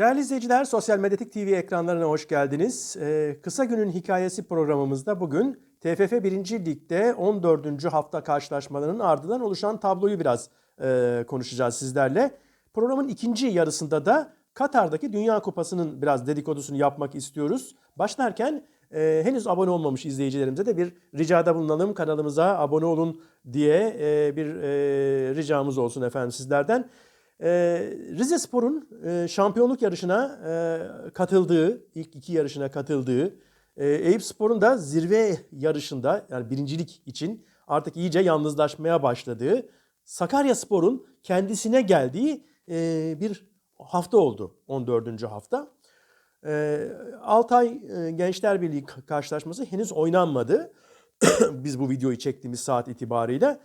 Değerli izleyiciler, Sosyal Medyatik TV ekranlarına hoş geldiniz. Ee, Kısa Günün Hikayesi programımızda bugün TFF 1. Lig'de 14. hafta karşılaşmalarının ardından oluşan tabloyu biraz e, konuşacağız sizlerle. Programın ikinci yarısında da Katar'daki Dünya Kupası'nın biraz dedikodusunu yapmak istiyoruz. Başlarken e, henüz abone olmamış izleyicilerimize de bir ricada bulunalım. Kanalımıza abone olun diye e, bir e, ricamız olsun efendim sizlerden. Ee, Rize Spor'un e, şampiyonluk yarışına e, katıldığı, ilk iki yarışına katıldığı, e, Eyüp Spor'un da zirve yarışında yani birincilik için artık iyice yalnızlaşmaya başladığı, Sakarya Spor'un kendisine geldiği bir hafta oldu 14. hafta. Altay Gençler Birliği karşılaşması henüz oynanmadı. Biz bu videoyu çektiğimiz saat itibariyle.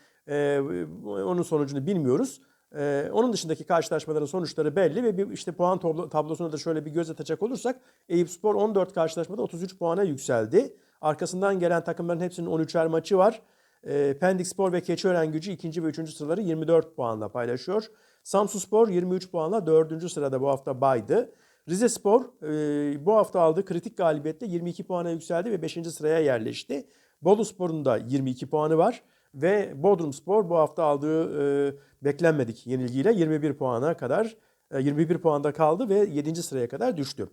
Onun sonucunu bilmiyoruz. Ee, onun dışındaki karşılaşmaların sonuçları belli ve bir işte puan tablo, tablosuna da şöyle bir göz atacak olursak Eyüpspor 14 karşılaşmada 33 puana yükseldi. Arkasından gelen takımların hepsinin 13'er maçı var. Ee, Pendik Spor ve Keçiören Gücü ikinci ve üçüncü sıraları 24 puanla paylaşıyor. Samsun Spor 23 puanla dördüncü sırada bu hafta baydı. Rize Spor e, bu hafta aldığı kritik galibiyetle 22 puana yükseldi ve 5. sıraya yerleşti. Bolu Spor'un da 22 puanı var. Ve Bodrum Spor bu hafta aldığı e, beklenmedik yenilgiyle 21 puana kadar e, 21 puanda kaldı ve 7. sıraya kadar düştü.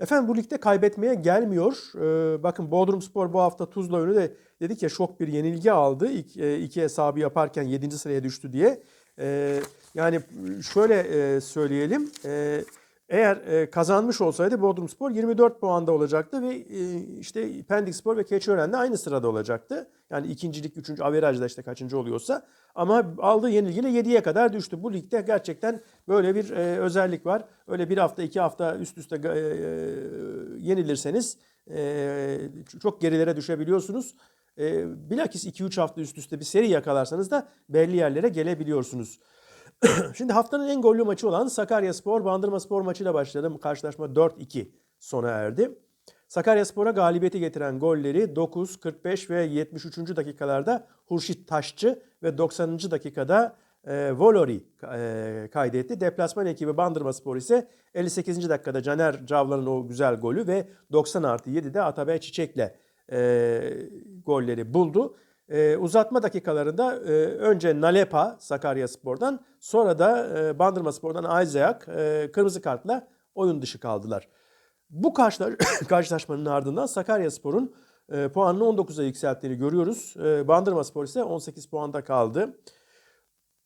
Efendim bu ligde kaybetmeye gelmiyor. E, bakın Bodrum Spor bu hafta Tuzla önü de dedik ya şok bir yenilgi aldı. İlk, e, iki hesabı yaparken 7. sıraya düştü diye. E, yani şöyle e, söyleyelim. E, eğer e, kazanmış olsaydı Bodrumspor 24 puanda olacaktı ve e, işte Pendik Spor ve Keçiören de aynı sırada olacaktı. Yani ikincilik, üçüncü averajda işte kaçıncı oluyorsa. Ama aldığı yenilgiyle 7'ye kadar düştü. Bu ligde gerçekten böyle bir e, özellik var. Öyle bir hafta, iki hafta üst üste e, yenilirseniz e, çok gerilere düşebiliyorsunuz. E, bilakis 2-3 hafta üst üste bir seri yakalarsanız da belli yerlere gelebiliyorsunuz. Şimdi haftanın en gollü maçı olan Sakarya Spor Bandırma Spor maçıyla başladı. Karşılaşma 4-2 sona erdi. Sakarya Spor'a galibiyeti getiren golleri 9, 45 ve 73. dakikalarda Hurşit Taşçı ve 90. dakikada e, Volori e, kaydetti. Deplasman ekibi Bandırma Spor ise 58. dakikada Caner Cavlan'ın o güzel golü ve 90 artı 7'de Atabey Çiçek'le e, golleri buldu. E, uzatma dakikalarında e, önce Nalepa Sakarya Spor'dan sonra da e, Bandırma Spor'dan Isaac e, kırmızı kartla oyun dışı kaldılar. Bu karşılaş karşılaşmanın ardından Sakarya Spor'un e, puanını 19'a yükselttiğini görüyoruz. E, Bandırma Spor ise 18 puanda kaldı.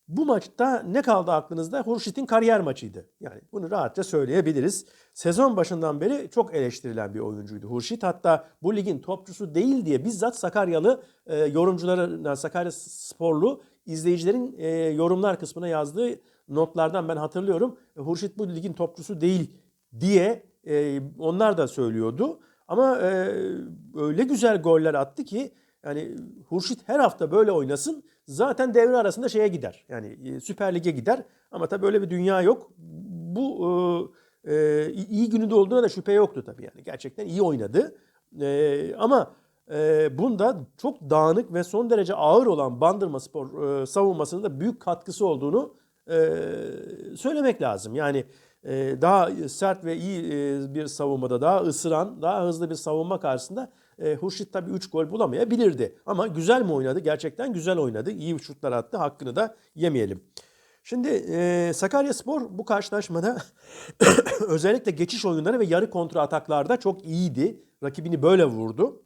Bu maçta ne kaldı aklınızda? Hurşit'in kariyer maçıydı. Yani bunu rahatça söyleyebiliriz. Sezon başından beri çok eleştirilen bir oyuncuydu Hurşit. Hatta bu ligin topçusu değil diye bizzat Sakaryalı e, yorumculara, Sakarya sporlu izleyicilerin e, yorumlar kısmına yazdığı notlardan ben hatırlıyorum. E, Hurşit bu ligin topçusu değil diye e, onlar da söylüyordu. Ama e, öyle güzel goller attı ki yani Hurşit her hafta böyle oynasın zaten devre arasında şeye gider. Yani e, Süper Lig'e gider. Ama tabii böyle bir dünya yok. Bu e, e, iyi gününde olduğuna da şüphe yoktu tabii yani. Gerçekten iyi oynadı. E, ama e, bunda çok dağınık ve son derece ağır olan Bandırma Spor e, savunmasının da büyük katkısı olduğunu e, söylemek lazım. Yani e, daha sert ve iyi e, bir savunmada, daha ısıran, daha hızlı bir savunma karşısında e, Hurşit tabii 3 gol bulamayabilirdi. Ama güzel mi oynadı? Gerçekten güzel oynadı. İyi şutlar attı. Hakkını da yemeyelim. Şimdi e, Sakarya Spor bu karşılaşmada özellikle geçiş oyunları ve yarı kontra ataklarda çok iyiydi. Rakibini böyle vurdu.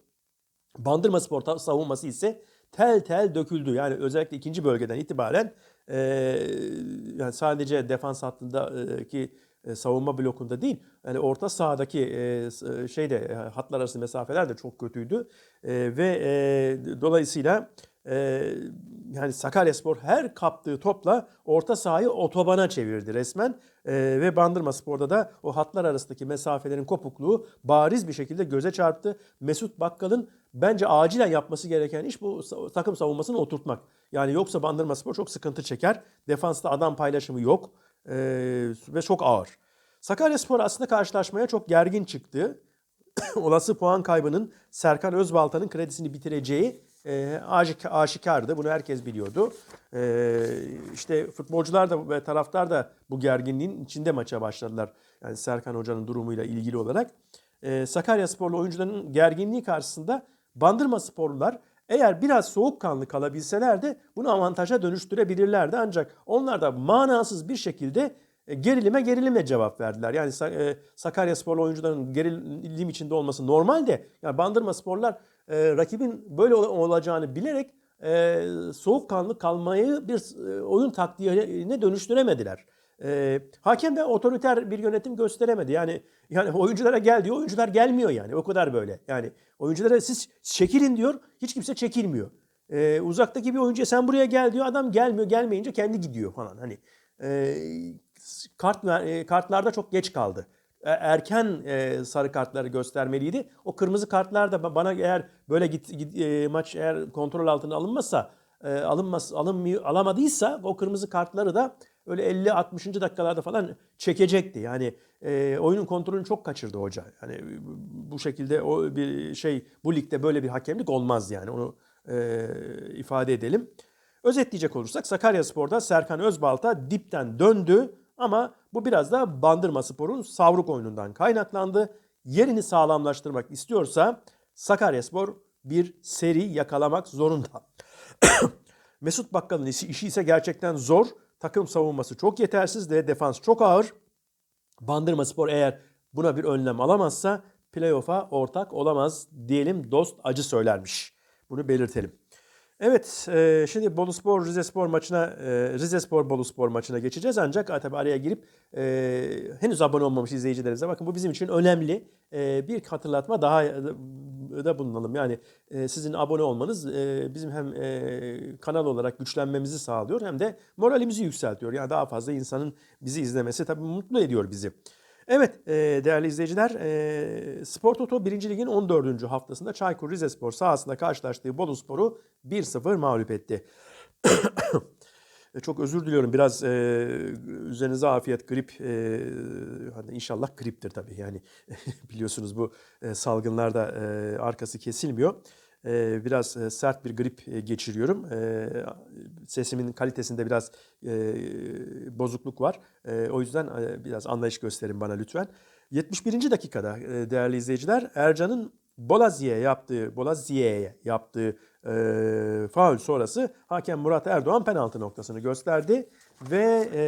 Bandırma Spor savunması ise tel tel döküldü. Yani özellikle ikinci bölgeden itibaren e, yani sadece defans hattındaki e, savunma blokunda değil. Yani orta sahadaki e, şeyde e, hatlar arası mesafeler de çok kötüydü. Ve dolayısıyla yani Sakaryaspor her kaptığı topla orta sahayı otobana çevirdi resmen. Ve Bandırma Spor'da da o hatlar arasındaki mesafelerin kopukluğu bariz bir şekilde göze çarptı. Mesut Bakkal'ın bence acilen yapması gereken iş bu takım savunmasını oturtmak. Yani yoksa Bandırma Spor çok sıkıntı çeker. Defansta adam paylaşımı yok e, ve çok ağır. Sakaryaspor aslında karşılaşmaya çok gergin çıktı. Olası puan kaybının Serkan Özbalta'nın kredisini bitireceği e, aşikardı. Bunu herkes biliyordu. E, işte futbolcular da ve taraftar da bu gerginliğin içinde maça başladılar. Yani Serkan Hoca'nın durumuyla ilgili olarak. E, Sakarya sporlu oyuncuların gerginliği karşısında Bandırma sporlular eğer biraz soğukkanlı kalabilseler de bunu avantaja dönüştürebilirlerdi. Ancak onlar da manasız bir şekilde e, gerilime gerilimle cevap verdiler. Yani e, Sakarya sporlu oyuncuların gerilim içinde olması normal de yani Bandırma sporlar e, rakibin böyle olacağını bilerek soğukkanlı kalmayı bir oyun taktiğine dönüştüremediler. E, hakem de otoriter bir yönetim gösteremedi. Yani yani oyunculara gel diyor, oyuncular gelmiyor yani. O kadar böyle. Yani oyunculara siz çekilin diyor, hiç kimse çekilmiyor. E, uzaktaki bir oyuncuya sen buraya gel diyor, adam gelmiyor, gelmeyince kendi gidiyor falan. Hani e, kart e, kartlarda çok geç kaldı. E, erken e, sarı kartları göstermeliydi. O kırmızı kartlar da bana eğer böyle git, git e, maç eğer kontrol altına alınmazsa e, alınmaz alınmıyor alamadıysa o kırmızı kartları da öyle 50 60. dakikalarda falan çekecekti. Yani e, oyunun kontrolünü çok kaçırdı hoca. Yani bu şekilde o bir şey bu ligde böyle bir hakemlik olmaz yani. Onu e, ifade edelim. Özetleyecek olursak Sakaryaspor'da Serkan Özbalta dipten döndü ama bu biraz da Bandırma Spor'un savruk oyunundan kaynaklandı. Yerini sağlamlaştırmak istiyorsa Sakaryaspor bir seri yakalamak zorunda. Mesut Bakkal'ın işi, işi ise gerçekten zor. Takım savunması çok yetersiz ve defans çok ağır. Bandırma Spor eğer buna bir önlem alamazsa playoff'a ortak olamaz diyelim dost acı söylermiş. Bunu belirtelim. Evet, e, şimdi Boluspor Rizespor maçına, e, Rizespor Boluspor maçına geçeceğiz. Ancak tabii araya girip e, henüz abone olmamış izleyicilerimize bakın bu bizim için önemli e, bir hatırlatma daha da bulunalım. Yani e, sizin abone olmanız e, bizim hem e, kanal olarak güçlenmemizi sağlıyor hem de moralimizi yükseltiyor. Yani daha fazla insanın bizi izlemesi tabii mutlu ediyor bizi. Evet e, değerli izleyiciler e, Spor Toto 1. Lig'in 14. haftasında Çaykur Rizespor sahasında karşılaştığı Boluspor'u 1-0 mağlup etti. Çok özür diliyorum biraz e, üzerinize afiyet grip e, hani inşallah griptir tabii yani biliyorsunuz bu e, salgınlarda e, arkası kesilmiyor. E, biraz e, sert bir grip e, geçiriyorum. E, sesimin kalitesinde biraz e, bozukluk var. E, o yüzden biraz anlayış gösterin bana lütfen. 71. dakikada değerli izleyiciler Ercan'ın Bolaziye'ye yaptığı, Bolaziye'ye yaptığı e, faul sonrası hakem Murat Erdoğan penaltı noktasını gösterdi ve e,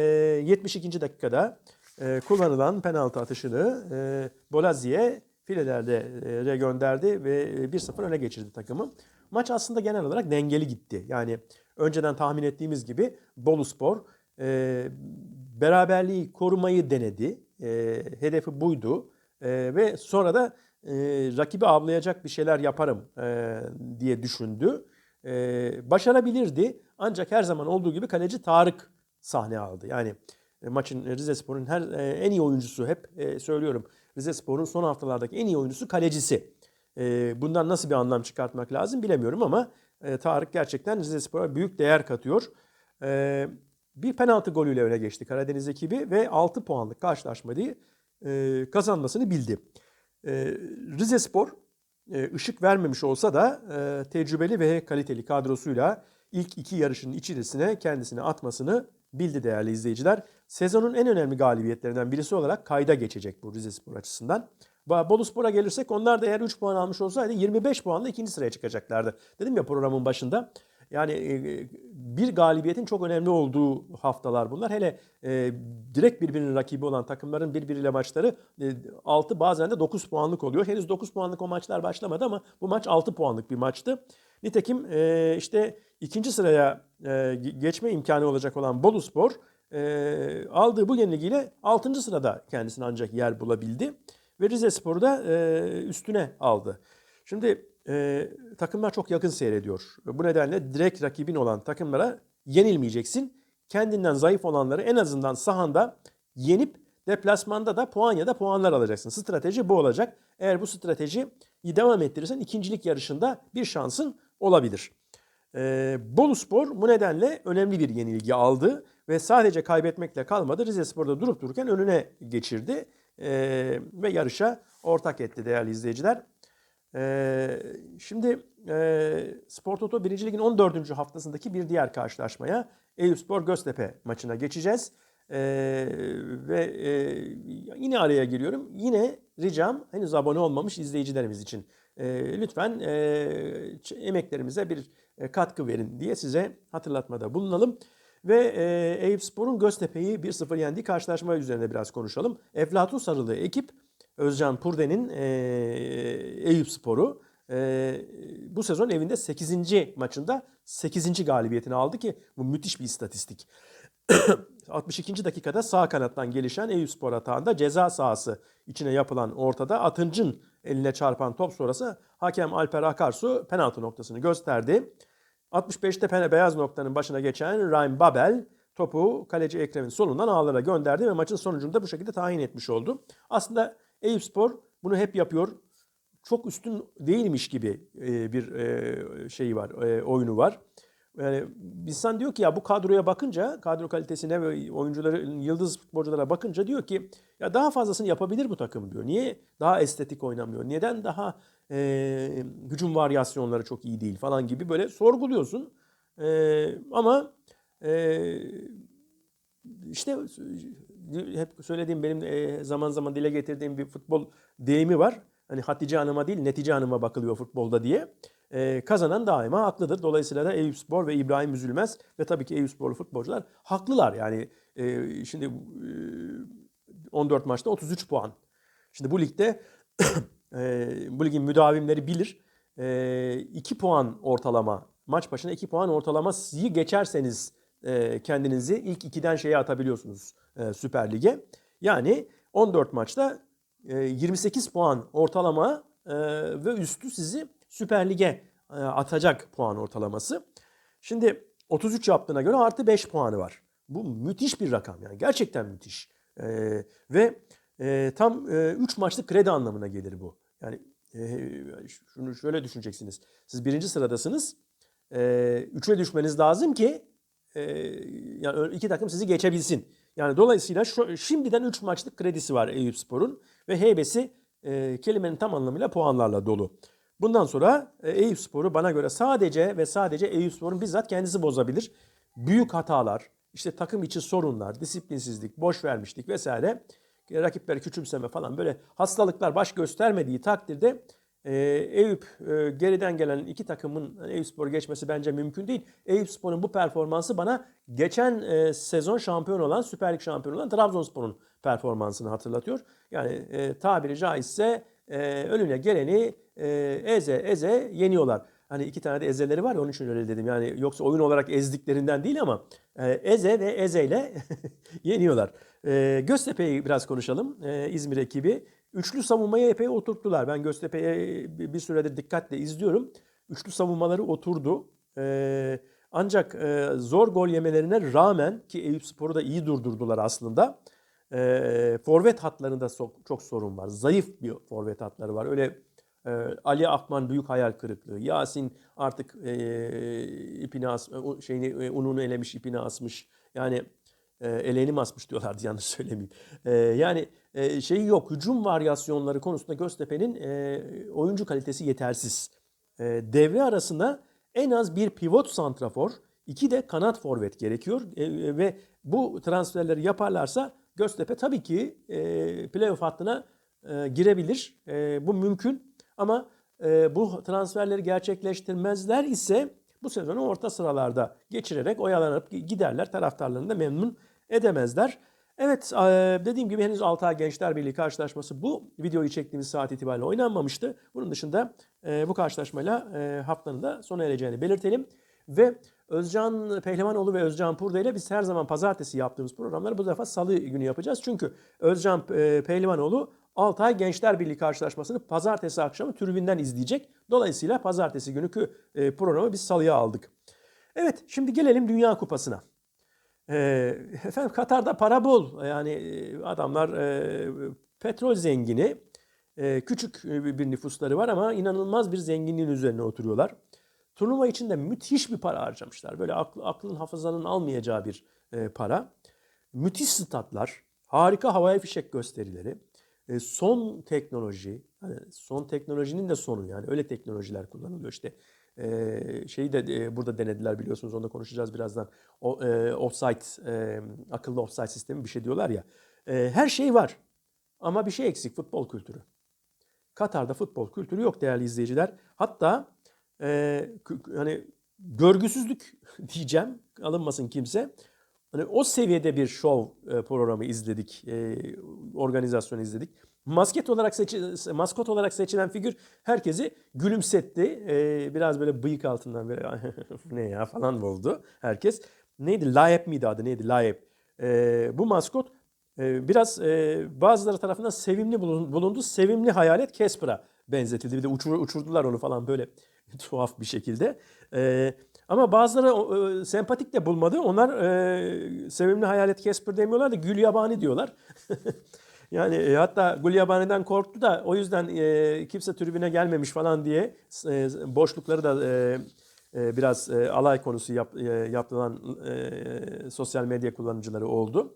72. dakikada e, kullanılan penaltı atışını e, Bolaziye filelerde gönderdi ve 1-0 öne geçirdi takımı. Maç aslında genel olarak dengeli gitti. Yani önceden tahmin ettiğimiz gibi Boluspor e, beraberliği korumayı denedi. E, hedefi buydu. E, ve sonra da e, rakibi avlayacak bir şeyler yaparım e, diye düşündü. E, başarabilirdi ancak her zaman olduğu gibi kaleci Tarık sahne aldı. Yani e, maçın Rizespor'un her e, en iyi oyuncusu hep e, söylüyorum. Rizespor'un son haftalardaki en iyi oyuncusu kalecisi. E, bundan nasıl bir anlam çıkartmak lazım bilemiyorum ama e, Tarık gerçekten Rizespor'a büyük değer katıyor. E, bir penaltı golüyle öne geçti Karadeniz ekibi ve 6 puanlık karşılaşmayı e, kazanmasını bildi. E, Rizespor e, ışık vermemiş olsa da tecrübeli ve kaliteli kadrosuyla ilk iki yarışın içerisine kendisini atmasını bildi değerli izleyiciler. Sezonun en önemli galibiyetlerinden birisi olarak kayda geçecek bu Rizespor açısından. Boluspor'a gelirsek onlar da eğer 3 puan almış olsaydı 25 puanla ikinci sıraya çıkacaklardı. Dedim ya programın başında. Yani e, bir galibiyetin çok önemli olduğu haftalar bunlar. Hele e, direkt birbirinin rakibi olan takımların birbiriyle maçları e, 6 bazen de 9 puanlık oluyor. Henüz 9 puanlık o maçlar başlamadı ama bu maç 6 puanlık bir maçtı. Nitekim e, işte ikinci sıraya e, geçme imkanı olacak olan Boluspor e, aldığı bu yenilgiyle 6. sırada kendisine ancak yer bulabildi. Ve Rize Spor'u da e, üstüne aldı. Şimdi e, takımlar çok yakın seyrediyor. Bu nedenle direkt rakibin olan takımlara yenilmeyeceksin. Kendinden zayıf olanları en azından sahanda yenip deplasmanda da puan ya da puanlar alacaksın. Strateji bu olacak. Eğer bu stratejiyi devam ettirirsen ikincilik yarışında bir şansın olabilir. E, Boluspor bu nedenle önemli bir yenilgi aldı ve sadece kaybetmekle kalmadı. Rize Spor'da durup dururken önüne geçirdi e, ve yarışa ortak etti değerli izleyiciler. E, şimdi e, Spor Toto 1. Lig'in 14. haftasındaki bir diğer karşılaşmaya Eyüpspor Göztepe maçına geçeceğiz. E, ve e, yine araya giriyorum. Yine ricam henüz abone olmamış izleyicilerimiz için e, lütfen e, emeklerimize bir katkı verin diye size hatırlatmada bulunalım. Ve e, Eyüp Spor'un Göztepe'yi 1-0 yendiği karşılaşma üzerine biraz konuşalım. Eflatun sarılı ekip Özcan Purde'nin e, Eyüp Spor'u e, bu sezon evinde 8. maçında 8. galibiyetini aldı ki bu müthiş bir istatistik. 62. dakikada sağ kanattan gelişen Eyüpspor atağında ceza sahası içine yapılan ortada Atıncı'nın eline çarpan top sonrası hakem Alper Akarsu penaltı noktasını gösterdi. 65'te pene beyaz noktanın başına geçen Ryan Babel topu kaleci Ekrem'in solundan ağlara gönderdi ve maçın sonucunu da bu şekilde tayin etmiş oldu. Aslında Eyüpspor bunu hep yapıyor. Çok üstün değilmiş gibi e, bir e, şeyi var, e, oyunu var. Yani insan diyor ki ya bu kadroya bakınca, kadro kalitesine ve oyuncuların yıldız futbolculara bakınca diyor ki ya daha fazlasını yapabilir bu takım diyor. Niye daha estetik oynamıyor? Neden daha e, hücum varyasyonları çok iyi değil falan gibi böyle sorguluyorsun. E, ama e, işte hep söylediğim benim e, zaman zaman dile getirdiğim bir futbol deyimi var. Hani Hatice Hanım'a değil netice hanıma bakılıyor futbolda diye. Ee, kazanan daima haklıdır. Dolayısıyla da Eyüpspor ve İbrahim Üzülmez ve tabii ki Eyüpsporlu futbolcular haklılar. Yani e, şimdi e, 14 maçta 33 puan. Şimdi bu ligde e, bu ligin müdavimleri bilir. E, 2 puan ortalama maç başına 2 puan ortalamayı geçerseniz e, kendinizi ilk 2'den şeye atabiliyorsunuz e, Süper Lig'e. Yani 14 maçta e, 28 puan ortalama e, ve üstü sizi Süper Lig'e e, atacak puan ortalaması. Şimdi 33 yaptığına göre artı 5 puanı var. Bu müthiş bir rakam yani gerçekten müthiş. E, ve e, tam 3 e, maçlık kredi anlamına gelir bu. Yani e, şunu şöyle düşüneceksiniz. Siz birinci sıradasınız. E, üçe düşmeniz lazım ki e, yani iki takım sizi geçebilsin. Yani dolayısıyla şu, şimdiden 3 maçlık kredisi var Eyüpspor'un ve heybesi e, kelimenin tam anlamıyla puanlarla dolu. Bundan sonra e, Eyüpspor'u bana göre sadece ve sadece Eyüpspor'un bizzat kendisi bozabilir. Büyük hatalar, işte takım içi sorunlar, disiplinsizlik, boş vermişlik vesaire, rakipleri küçümseme falan böyle hastalıklar baş göstermediği takdirde e, Eyüp e, geriden gelen iki takımın Eyüpspor'u geçmesi bence mümkün değil. Eyüpspor'un bu performansı bana geçen sezon şampiyon olan, Süper Lig şampiyonu olan Trabzonspor'un performansını hatırlatıyor. Yani tabiri caizse önüne geleni e, eze eze yeniyorlar. Hani iki tane de ezeleri var ya onun için öyle dedim. Yani yoksa oyun olarak ezdiklerinden değil ama e, eze ve ezeyle yeniyorlar. E, Göztepe'yi biraz konuşalım. E, İzmir ekibi. Üçlü savunmayı epey oturttular. Ben Göztepe'yi bir süredir dikkatle izliyorum. Üçlü savunmaları oturdu. Ancak e, zor gol yemelerine rağmen ki Eyüp Spor'u da iyi durdurdular aslında. E, forvet hatlarında çok, çok sorun var. Zayıf bir forvet hatları var. Öyle e, Ali Akman büyük hayal kırıklığı. Yasin artık e, ipini as, şeyini e, ununu elemiş, ipini asmış. Yani e, eleğini mi asmış diyorlardı yanlış söylemeyeyim. E, yani e, şeyi yok. Hücum varyasyonları konusunda Göztepe'nin e, oyuncu kalitesi yetersiz. E, devre arasında en az bir pivot santrafor, iki de kanat forvet gerekiyor. E, ve bu transferleri yaparlarsa Göztepe tabii ki e, playoff hattına e, girebilir. E, bu mümkün. Ama e, bu transferleri gerçekleştirmezler ise bu sezonu orta sıralarda geçirerek oyalanıp giderler. Taraftarlarını da memnun edemezler. Evet dediğim gibi henüz Altay Gençler Birliği karşılaşması bu videoyu çektiğimiz saat itibariyle oynanmamıştı. Bunun dışında bu karşılaşmayla haftanın da sona ereceğini belirtelim. Ve Özcan Pehlimanoğlu ve Özcan Purda ile biz her zaman pazartesi yaptığımız programları bu defa salı günü yapacağız. Çünkü Özcan Pehlimanoğlu Altay Gençler Birliği karşılaşmasını pazartesi akşamı tribünden izleyecek. Dolayısıyla pazartesi günkü programı biz salıya aldık. Evet şimdi gelelim Dünya Kupası'na. E, efendim Katar'da para bol. Yani e, adamlar e, petrol zengini. E, küçük bir nüfusları var ama inanılmaz bir zenginliğin üzerine oturuyorlar. Turnuva için de müthiş bir para harcamışlar. Böyle akl, aklın hafızanın almayacağı bir e, para. Müthiş statlar, harika havai fişek gösterileri, e, son teknoloji, hani son teknolojinin de sonu yani öyle teknolojiler kullanılıyor işte. E, şeyi de e, burada denediler biliyorsunuz onu da konuşacağız birazdan. O e, offsite, e, akıllı offsite sistemi bir şey diyorlar ya. E, her şey var ama bir şey eksik futbol kültürü. Katar'da futbol kültürü yok değerli izleyiciler. Hatta e, hani görgüsüzlük diyeceğim alınmasın kimse. Hani o seviyede bir şov e, programı izledik, e, organizasyonu izledik. Masket olarak seçi, maskot olarak seçilen figür herkesi gülümsetti. E, biraz böyle bıyık altından böyle "Bu ne ya falan oldu herkes. Neydi? Layep miydi adı? Neydi? Layep. Bu maskot biraz bazıları tarafından sevimli bulun- bulundu. Sevimli hayalet Casper'a benzetildi. Bir de uçur, uçurdular onu falan böyle tuhaf bir şekilde. E, ama bazıları e, sempatik de bulmadı. Onlar e, sevimli hayalet Casper demiyorlar da gül yabani diyorlar. yani e, hatta gül yabani'den korktu da o yüzden e, kimse tribüne gelmemiş falan diye e, boşlukları da e, e, biraz e, alay konusu yap, e, yapılan e, sosyal medya kullanıcıları oldu.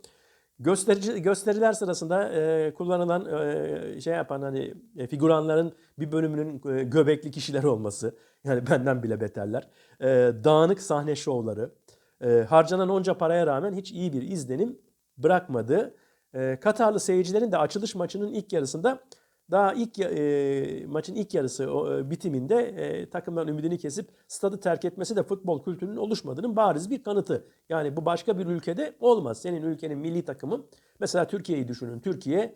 Gösterici gösteriler sırasında e, kullanılan e, şey yapan hani e, figüranların bir bölümünün e, göbekli kişiler olması yani benden bile beterler. E, dağınık sahne şovları, e, harcanan onca paraya rağmen hiç iyi bir izlenim bırakmadı. E, Katarlı seyircilerin de açılış maçının ilk yarısında daha ilk e, maçın ilk yarısı o, e, bitiminde e, takımların ümidini kesip stadı terk etmesi de futbol kültürünün oluşmadığının bariz bir kanıtı. Yani bu başka bir ülkede olmaz. Senin ülkenin milli takımı mesela Türkiye'yi düşünün. Türkiye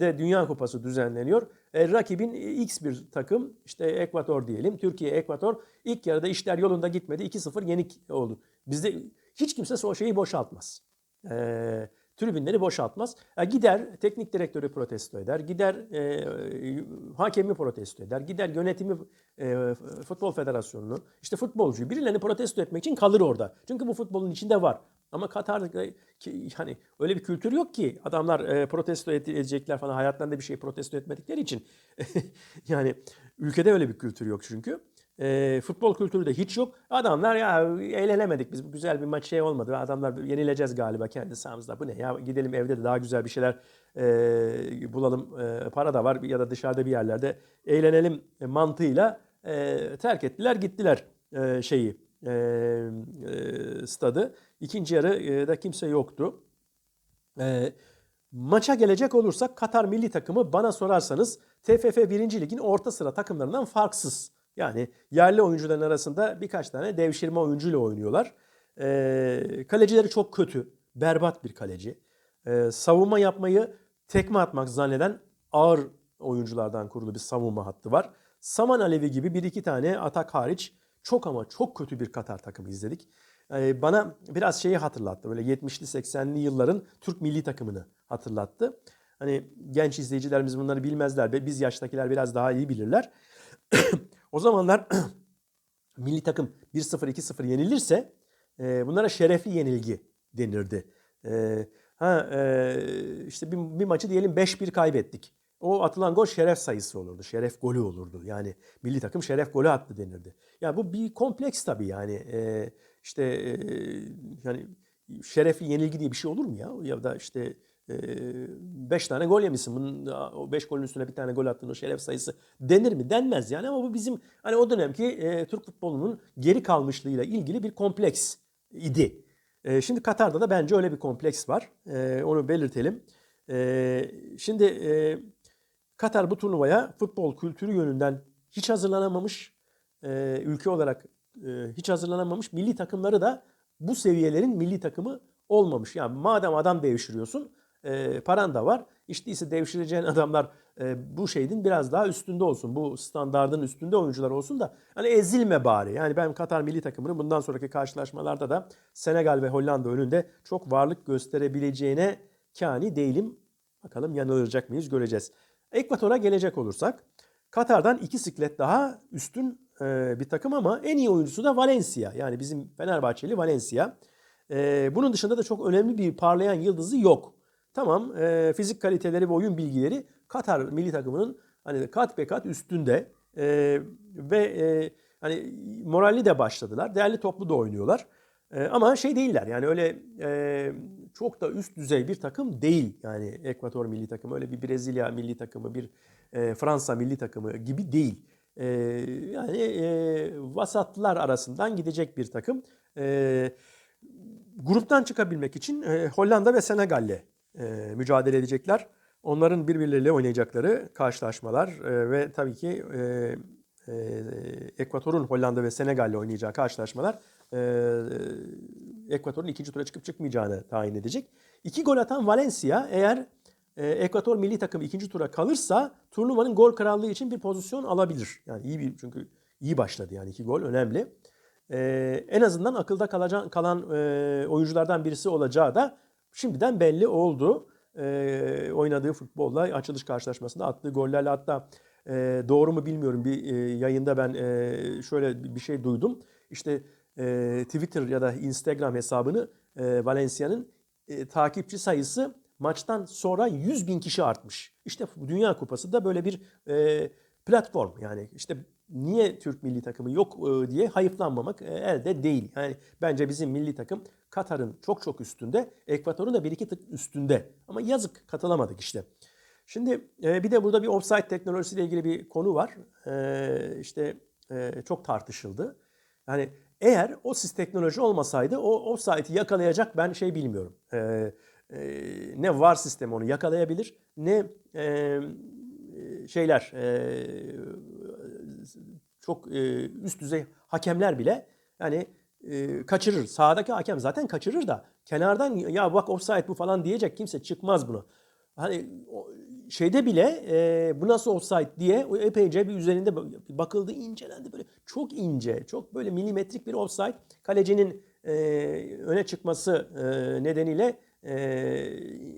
de Dünya Kupası düzenleniyor. E, rakibin X bir takım işte Ekvator diyelim. Türkiye Ekvator ilk yarıda işler yolunda gitmedi. 2-0 yenik oldu. Bizde hiç kimse o şeyi boşaltmaz. E, tribünleri boşaltmaz. E, gider teknik direktörü protesto eder, gider e, hakemi protesto eder, gider yönetimi e, futbol federasyonunu, işte futbolcuyu birilerini protesto etmek için kalır orada. Çünkü bu futbolun içinde var. Ama Katar'da ki, hani öyle bir kültür yok ki adamlar e, protesto ede- edecekler falan hayatlarında bir şey protesto etmedikleri için. yani ülkede öyle bir kültür yok çünkü. E, futbol kültürü de hiç yok. Adamlar ya eğlenemedik biz güzel bir maç şey olmadı. Adamlar yenileceğiz galiba kendi sahamızda. Bu ne ya gidelim evde de daha güzel bir şeyler e, bulalım. E, para da var ya da dışarıda bir yerlerde eğlenelim mantığıyla e, terk ettiler gittiler e, şeyi e, e, stadı. İkinci yarıda kimse yoktu. E, maça gelecek olursak Katar milli takımı bana sorarsanız TFF 1. Lig'in orta sıra takımlarından farksız. Yani yerli oyuncuların arasında birkaç tane devşirme oyuncuyla oynuyorlar. E, kalecileri çok kötü. Berbat bir kaleci. E, savunma yapmayı tekme atmak zanneden ağır oyunculardan kurulu bir savunma hattı var. Saman Alevi gibi bir iki tane atak hariç çok ama çok kötü bir Katar takımı izledik. Ee, bana biraz şeyi hatırlattı. Böyle 70'li 80'li yılların Türk milli takımını hatırlattı. Hani genç izleyicilerimiz bunları bilmezler. Biz yaştakiler biraz daha iyi bilirler. o zamanlar milli takım 1-0 2-0 yenilirse e, bunlara şerefli yenilgi denirdi. E, ha e, işte bir, bir maçı diyelim 5-1 kaybettik. O atılan gol şeref sayısı olurdu. Şeref golü olurdu. Yani milli takım şeref golü attı denirdi. Ya bu bir kompleks tabii yani. E, işte e, yani şerefli yenilgi diye bir şey olur mu ya? Ya da işte 5 tane gol yemişsin. Bunun o 5 golün üstüne bir tane gol attığın o şeref sayısı denir mi? Denmez yani ama bu bizim hani o dönemki e, Türk futbolunun geri kalmışlığıyla ilgili bir kompleks idi. E, şimdi Katar'da da bence öyle bir kompleks var. E, onu belirtelim. E, şimdi e, Katar bu turnuvaya futbol kültürü yönünden hiç hazırlanamamış. E, ülke olarak e, hiç hazırlanamamış. Milli takımları da bu seviyelerin milli takımı olmamış. Yani madem adam devşiriyorsun e, paran da var. İşte ise devşireceğin adamlar e, bu şeyin biraz daha üstünde olsun. Bu standardın üstünde oyuncular olsun da hani ezilme bari. Yani ben Katar milli takımının bundan sonraki karşılaşmalarda da Senegal ve Hollanda önünde çok varlık gösterebileceğine kani değilim. Bakalım yanılacak mıyız göreceğiz. Ekvator'a gelecek olursak Katar'dan iki siklet daha üstün e, bir takım ama en iyi oyuncusu da Valencia. Yani bizim Fenerbahçeli Valencia. E, bunun dışında da çok önemli bir parlayan yıldızı yok. Tamam e, fizik kaliteleri ve oyun bilgileri Katar milli takımının hani kat be kat üstünde ve hani moralli de başladılar. Değerli toplu da oynuyorlar. Ama şey değiller yani öyle çok da üst düzey bir takım değil. Yani Ekvator milli takımı öyle bir Brezilya milli takımı, bir Fransa milli takımı gibi değil. E, yani e, vasatlar arasından gidecek bir takım. E, gruptan çıkabilmek için e, Hollanda ve Senegal'le e, mücadele edecekler. Onların birbirleriyle oynayacakları karşılaşmalar e, ve tabii ki e, e, Ekvator'un Hollanda ve Senegal'le oynayacağı karşılaşmalar e, Ekvator'un ikinci tura çıkıp çıkmayacağını tayin edecek. İki gol atan Valencia eğer e, Ekvator milli takımı ikinci tura kalırsa turnuvanın gol krallığı için bir pozisyon alabilir. Yani iyi bir çünkü iyi başladı yani iki gol önemli. E, en azından akılda kalacak, kalan e, oyunculardan birisi olacağı da şimdiden belli oldu. E, oynadığı futbolla açılış karşılaşmasında attığı gollerle hatta e, doğru mu bilmiyorum bir e, yayında ben e, şöyle bir şey duydum. İşte e, Twitter ya da Instagram hesabını e, Valencia'nın e, takipçi sayısı maçtan sonra 100 bin kişi artmış. İşte Dünya Kupası da böyle bir e, platform yani işte niye Türk milli takımı yok e, diye hayıflanmamak e, elde değil. Yani bence bizim milli takım Katar'ın çok çok üstünde, Ekvator'un da bir iki tık üstünde. Ama yazık katılamadık işte. Şimdi e, bir de burada bir offside teknolojisiyle ilgili bir konu var. E, işte e, çok tartışıldı. Yani eğer o sis teknoloji olmasaydı o offside'i yakalayacak ben şey bilmiyorum. E, ne var sistemi onu yakalayabilir ne e, şeyler e, çok e, üst düzey hakemler bile yani e, kaçırır. Sağdaki hakem zaten kaçırır da kenardan ya bak offside bu falan diyecek kimse çıkmaz bunu. Hani şeyde bile e, bu nasıl offside diye epeyce bir üzerinde bakıldı, incelendi böyle çok ince, çok böyle milimetrik bir offside kalecinin e, öne çıkması e, nedeniyle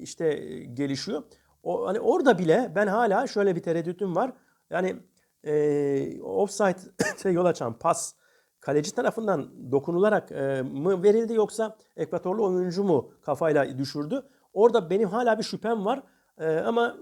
işte gelişiyor. O hani orada bile ben hala şöyle bir tereddütüm var. Yani e, offside yol açan pas kaleci tarafından dokunularak e, mı verildi yoksa ekvatorlu oyuncu mu kafayla düşürdü? Orada benim hala bir şüphem var. E, ama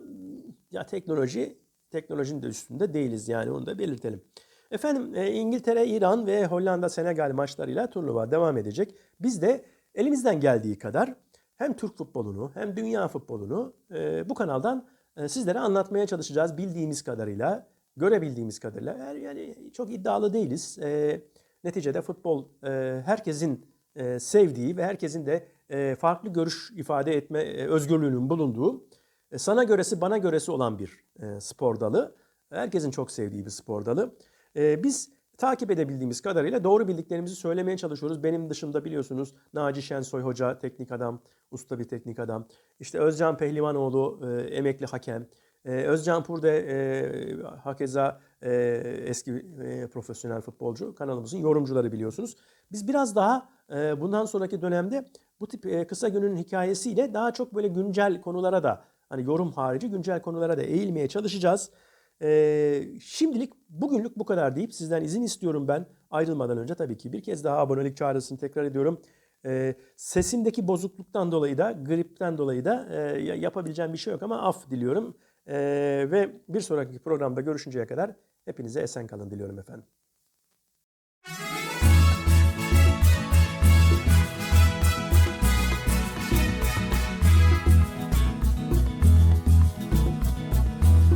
ya teknoloji teknolojinin de üstünde değiliz yani onu da belirtelim. Efendim e, İngiltere, İran ve Hollanda, Senegal maçlarıyla turnuva devam edecek. Biz de elimizden geldiği kadar hem Türk futbolunu hem dünya futbolunu e, bu kanaldan e, sizlere anlatmaya çalışacağız bildiğimiz kadarıyla, görebildiğimiz kadarıyla. Yani çok iddialı değiliz. E, neticede futbol e, herkesin e, sevdiği ve herkesin de e, farklı görüş ifade etme e, özgürlüğünün bulunduğu, e, sana göresi bana göresi olan bir e, spor dalı. Herkesin çok sevdiği bir spor dalı. E, biz takip edebildiğimiz kadarıyla doğru bildiklerimizi söylemeye çalışıyoruz. Benim dışımda biliyorsunuz Naci Şensoy Hoca teknik adam, usta bir teknik adam. İşte Özcan Pehlivanoğlu e, emekli hakem. E, Özcan Purde e, hakeza e, eski e, profesyonel futbolcu. Kanalımızın yorumcuları biliyorsunuz. Biz biraz daha e, bundan sonraki dönemde bu tip e, kısa günün hikayesiyle daha çok böyle güncel konulara da hani yorum harici güncel konulara da eğilmeye çalışacağız. Ee, şimdilik bugünlük bu kadar deyip sizden izin istiyorum ben ayrılmadan önce tabii ki bir kez daha abonelik çağrısını tekrar ediyorum. Ee, sesimdeki bozukluktan dolayı da gripten dolayı da e, yapabileceğim bir şey yok ama af diliyorum. Ee, ve bir sonraki programda görüşünceye kadar hepinize esen kalın diliyorum efendim.